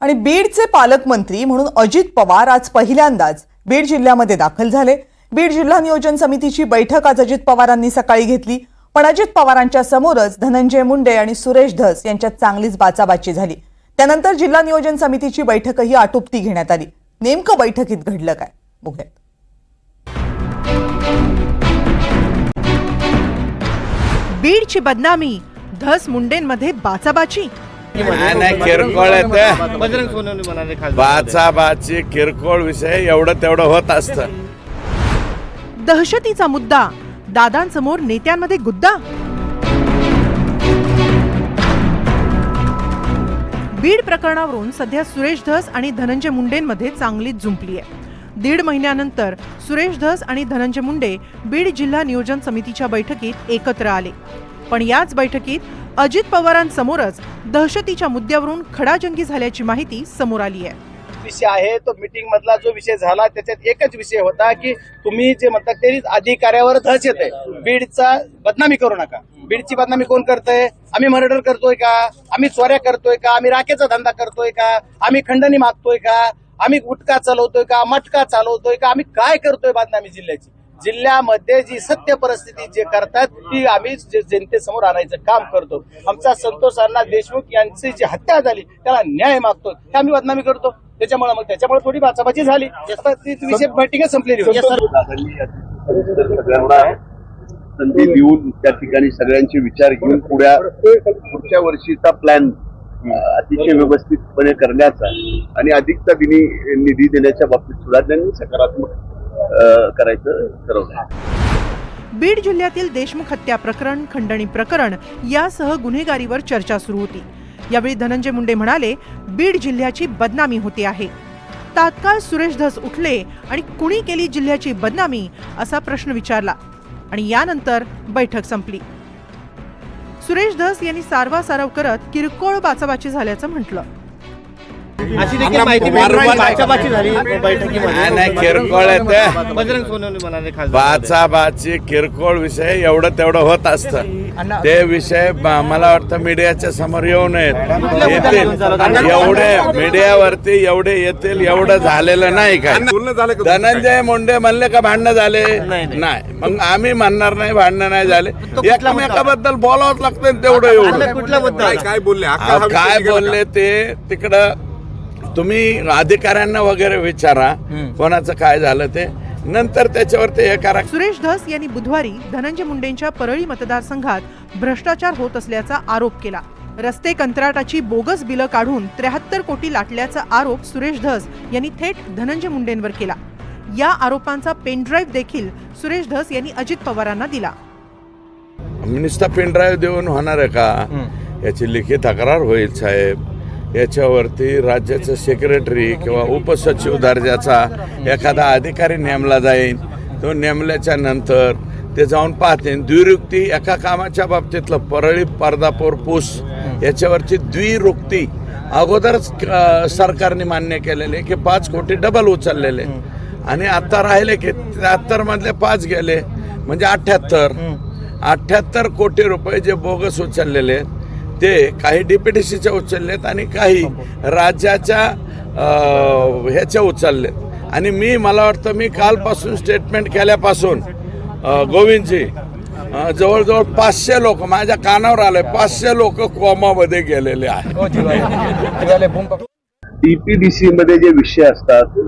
आणि बीडचे पालकमंत्री म्हणून अजित पवार आज पहिल्यांदाच बीड जिल्ह्यामध्ये दाखल झाले. बीड जिल्हा नियोजन समितीची बैठक आज अजित पवारांनी सकाळी घेतली. पण अजित पवारांच्या समोरच धनंजय मुंडे आणि सुरेश धस यांच्यात चांगलीच बाचाबाची झाली. त्यानंतर जिल्हा नियोजन समितीची बैठकही आटोपती घेण्यात आली. नेमकं बैठकीत घडलं काय? बघूयात. बीडची बदनामी धस मुंडेंमध्ये बाचाबाची? नाही नाही किरकोळ येते बजरंग सोनवणे म्हणाले खासदार. बाचाबाची किरकोळ विषय एवढं तेवढं होत असतं. दहशतीचा मुद्दा दादांसमोर नेत्यांमध्ये गुद्दा? बीड प्रकरणावरून सध्या सुरेश धस आणि धनंजय मुंडेंमध्ये चांगलीच जुंपली आहे. दीड महिन्यानंतर सुरेश धस आणि धनंजय मुंडे बीड जिल्हा नियोजन समितीच्या बैठकीत एकत्र आले. पण याच बैठकीत अजित पवारांसमोरच दहशतीच्या मुद्द्यावरून खडाजंगी झाल्याची माहिती समोर आली आहे. विषय आहे तो मीटिंग मधला जो विषय झाला त्याच्यात एकच विषय होता की तुम्ही जे म्हणता ते अधिकाऱ्यावर धस येते बीडचा बदनामी करू नका. बीडची बदनामी कोण करतंय? आम्ही मर्डर करतोय का? आम्ही चोऱ्या करतोय का? आम्ही राखेचा धंदा करतोय का? आम्ही खंडणी मागतोय का? आम्ही गुटखा चालवतोय का? मटका चालवतोय का? आम्ही काय करतोय बदनामी जिल्ह्याची? जिल्ह्यामध्ये जी सत्य परिस्थिती जे करतात ती आम्ही जनतेसमोर आणायचं काम करतो. आमचा संतोष अण्णा देशमुख यांची जी हत्या झाली त्याला न्याय मागतो. ते आम्ही बदनामी करतो. त्याच्यामुळे मग त्याच्यामुळे थोडी बाचाबाची झाली. विषय बैठकीच संपलेली सगळ्यांना संधी देऊन त्या ठिकाणी सगळ्यांचे विचार घेऊन पुढ्या पुढच्या वर्षीचा प्लॅन अतिशय व्यवस्थितपणे करण्याचा आणि अधिकचा दिनी निधी देण्याच्या बाबतीत सुद्धा त्यांनी सकारात्मक करायचं ठरवलं बीड जिल्ह्यातील देशमुख हत्या प्रकरण खंडणी प्रकरण यासह गुन्हेगारीवर चर्चा सुरू होती. यावेळी धनंजय मुंडे म्हणाले बीड जिल्ह्याची बदनामी होते आहे. तात्काळ सुरेश धस उठले आणि कुणी केली जिल्ह्याची बदनामी असा प्रश्न विचारला. आणि यानंतर बैठक संपली. सुरेश धस यांनी सारवासारव करत किरकोळ बाचाबाची झाल्याचं म्हटलं. अशी देखील माहिती मिळाली. बाचाबाची झाली. नाही बैठकीमध्ये नाही किरकोळ येते बजरंग सोनवणे म्हणाले खासदार. बाचाबाची किरकोळ विषय एवढं तेवढं होत असतं. ते विषय मला वाटतं मीडियाच्या समोर येऊ नयेत. येतील. एवढे मीडियावरती एवढे येतील एवढं झालेलं नाही काय धनंजय मुंडे म्हणले का भांडणं झाले? नाही मग आम्ही म्हणणार नाही भांडणं नाही झाले. एकमेकाबद्दल बोलावंच लागतं तेवढं एवढं कुठला मुद्दा? काय बोलले? अहो, हा काय बोलले ते तिकडं तुम्ही अधिकाऱ्यांना वगैरे विचारा कोणाचं काय झालं ते. नंतर त्याच्यावरती हे करा. सुरेश धस यांनी बुधवारी धनंजय मुंडेंच्या परळी मतदारसंघात भ्रष्टाचार होत असल्याचा आरोप केला. रस्ते कंत्राटाची बोगस बिलं काढून त्र्याहत्तर कोटी लाटल्याचा आरोप सुरेश धस यांनी थेट धनंजय मुंडेंवर केला. या आरोपांचा पेनड्राईव्ह देखील सुरेश धस यांनी अजित पवारांना दिला. नुसता पेनड्राईव्ह देऊन होणार आहे का? याची लिखित तक्रार होईल साहेब. याच्यावरती राज्याचं सेक्रेटरी किंवा उपसचिव दर्जाचा एखादा अधिकारी नेमला जाईल तो नेमल्याच्या नंतर ते जाऊन पाहते. द्विरुक्ती एका कामाच्या बाबतीतलं परळी पर्दापूर पूस याच्यावरची द्विरुक्ती अगोदरच सरकारने मान्य केलेले की पाच कोटी डबल उचललेले. आणि आता राहिले की त्र्याहत्तर मधले पाच गेले. म्हणजे अठ्ठ्याहत्तर अठ्ठ्याहत्तर कोटी रुपये जे बोगस उचललेले ते काही डीपीडीसीच्या उचललेत आणि काही राज्याच्या ह्याच्या उचललेत. आणि मी मला वाटतं मी कालपासून स्टेटमेंट केल्यापासून गोविंदजी जवळजवळ पाचशे लोक माझ्या कानावर आले पाचशे लोक कोमामध्ये गेलेले आहेत. डीपीडीसी मध्ये जे विषय असतात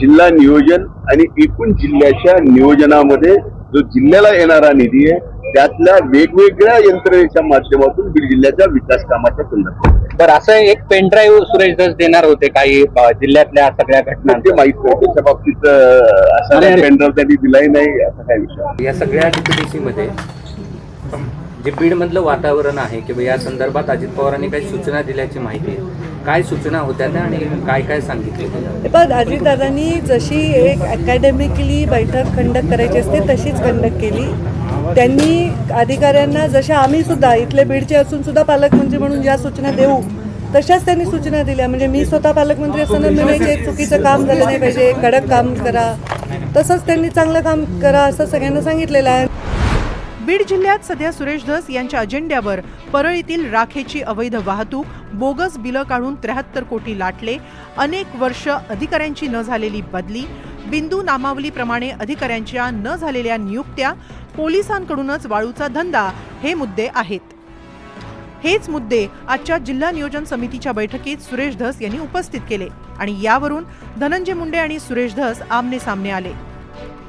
जिल्हा नियोजन आणि एकूण जिल्ह्याच्या नियोजनामध्ये जो जिल्ह्याला येणारा निधी आहे त्यातल्या वेगवेगळ्या यंत्रणेच्या माध्यमातून बीड जिल्ह्याच्या विकास कामाच्या संदर्भात तर असं एक पेनड्राईव्ह सुरेश दस देणार होते काही जिल्ह्यातल्या सगळ्या घटना ते माहीत नाही त्याच्या बाबतीत असा. पेनड्राईव्ह त्यांनी दिलाही नाही असा काय विषय या सगळ्या डीपीडीसी मध्ये जे बीडमधलं वातावरण आहे किंवा या संदर्भात अजित पवारांनी काही सूचना दिल्याची माहिती आहे. काय सूचना होत्या त्या आणि काय काय सांगितले पण अजितदादांनी जशी एक अकॅडमिकली बैठक कंडक्ट करायची असते तशीच कंडक्ट केली. त्यांनी अधिकाऱ्यांना जशा आम्ही सुद्धा इथले बीडचे असून सुद्धा पालकमंत्री म्हणून ज्या सूचना देऊ तशाच त्यांनी सूचना दिल्या. म्हणजे मी स्वतः पालकमंत्री असताना म्हणायचे चुकीचं काम झालं नाही पाहिजे कडक काम करा. तसंच त्यांनी चांगलं काम करा असं सगळ्यांना सांगितलेलं आहे. बीड जिल्ह्यात सध्या सुरेश धस यांच्या अजेंड्यावर परळीतील राखेची अवैध वाहतूक बोगस बिलं काढून त्र्याहत्तर कोटी लाटले अनेक वर्ष अधिकाऱ्यांची न झालेली बदली बिंदू नामावलीप्रमाणे अधिकाऱ्यांच्या न झालेल्या नियुक्त्या पोलिसांकडूनच वाळूचा धंदा हे मुद्दे आहेत. हेच मुद्दे आजच्या जिल्हा नियोजन समितीच्या बैठकीत सुरेश धस यांनी उपस्थित केले आणि यावरून धनंजय मुंडे आणि सुरेश धस आमने सामने आले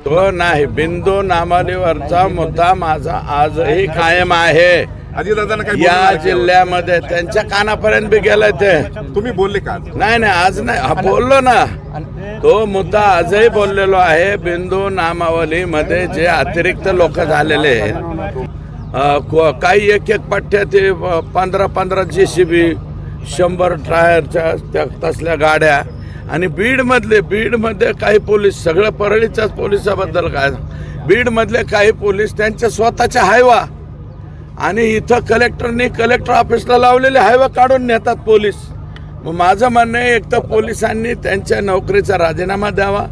हो नाही बिंदू नामावलीवरचा मुद्दा माझा आजही कायम आहे. अजितदादांना काही या बोलणं नाही केलं. जिल्ह्यामध्ये त्यांच्या कानापर्यंत बी गेलाय ते. तुम्ही बोलले का नाही नाही आज नाही. हा बोललो ना. तो मुद्दा आजही बोललेलो आहे. बिंदू नामावलीमध्ये जे अतिरिक्त लोक झालेले आहेत अ, को- काही एक एक पट्ट्या ते अ, पंधरा पंधरा जे सी बी शंभर टायरच्या त्या तसल्या गाड्या आणि बीडमधले बीडमध्ये काही पोलीस सगळं परळीच्याच पोलिसाबद्दल काय? बीडमधले काही पोलीस त्यांच्या स्वतःच्या हायवा आणि इथं कलेक्टरनी कलेक्टर ऑफिसला लावलेले हायवे काढून नेतात पोलीस. मग माझं म्हणणं आहे एक तर पोलिसांनी त्यांच्या नोकरीचा राजीनामा द्यावा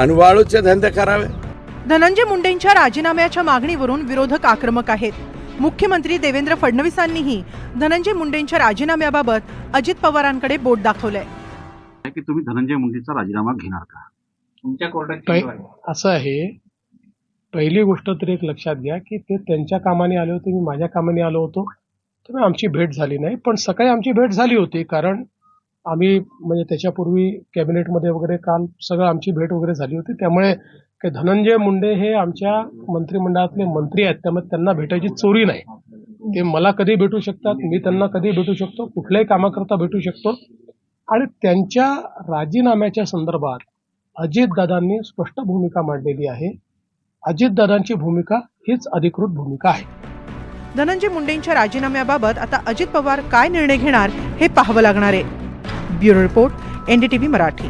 आणि वाळूचे धंदे करावे. धनंजय मुंडेंच्या राजीनाम्याच्या मागणीवरून विरोधक आक्रमक आहेत. मुख्यमंत्री देवेंद्र फडणवीसांनीही धनंजय मुंडेंच्या राजीनाम्याबाबत अजित पवारांकडे बोट दाखवलंय. की तुम्ही धनंजय मुंडेचा राजीनामा घेणार का? तुमच्या कोर्टात? असं आहे पहिली गोष्ट तर एक लक्षात घ्या की ते त्यांच्या कामाने आले होते मी माझ्या कामाने आलो होतो. तर आमची भेट झाली नाही पण सकाळी आमची भेट झाली होती कारण आम्ही म्हणजे त्याच्यापूर्वी कॅबिनेटमध्ये वगैरे काल सगळं आमची भेट वगैरे झाली होती. त्यामुळे काही धनंजय मुंडे हे आमच्या मंत्रिमंडळातले मंत्री आहेत त्यामुळे त्यांना भेटायची चोरी नाही. ते मला कधी भेटू शकतात मी त्यांना कधी भेटू शकतो कुठल्याही कामाकरता भेटू शकतो. आणि त्यांच्या राजीनाम्याच्या संदर्भात अजितदादांनी स्पष्ट भूमिका मांडलेली आहे. अजितदादांची भूमिका हीच अधिकृत भूमिका आहे. धनंजय मुंडेंच्या राजीनाम्याबाबत आता अजित पवार काय निर्णय घेणार हे पाहावं लागणार आहे. Bureau report NDTV Marathi.